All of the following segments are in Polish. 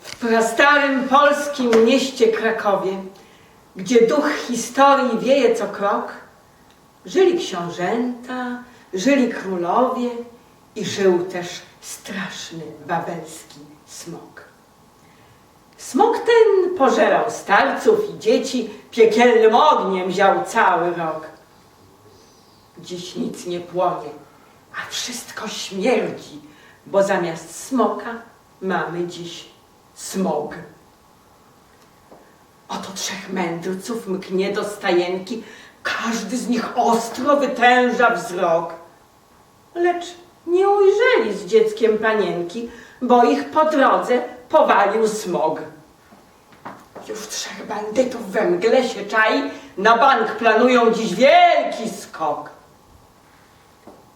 W prastarym polskim mieście Krakowie, gdzie duch historii wieje co krok, żyli książęta, żyli królowie i żył też straszny babelski smok. Smok ten pożerał starców i dzieci, piekielnym ogniem ział cały rok. Dziś nic nie płonie, a wszystko śmierdzi, bo zamiast smoka mamy dziś smog. Oto trzech mędrców mknie do stajenki, każdy z nich ostro wytęża wzrok. Lecz nie ujrzeli z dzieckiem panienki, bo ich po drodze powalił smog. Już trzech bandytów we mgle się czai, na bank planują dziś wielki skok.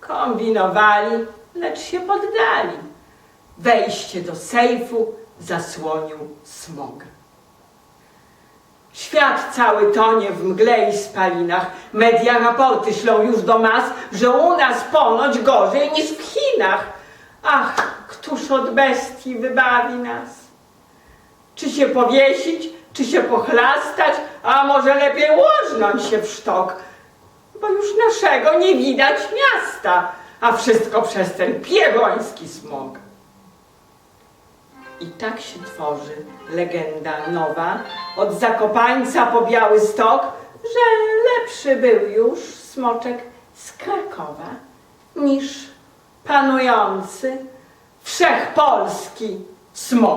Kombinowali, lecz się poddali. Wejście do sejfu zasłonił smog. Świat cały tonie w mgle i spalinach. Media raporty ślą już do mas, że u nas ponoć gorzej niż w Chinach. Ach, któż od bestii wybawi nas? Czy się powiesić, czy się pochlastać, a może lepiej łożnąć się w sztok, bo już naszego nie widać miasta, a wszystko przez ten pieroński smog. I tak się tworzy legenda nowa od Zakopańca po Biały Stok, że lepszy był już smoczek z Krakowa niż panujący wszechpolski smog.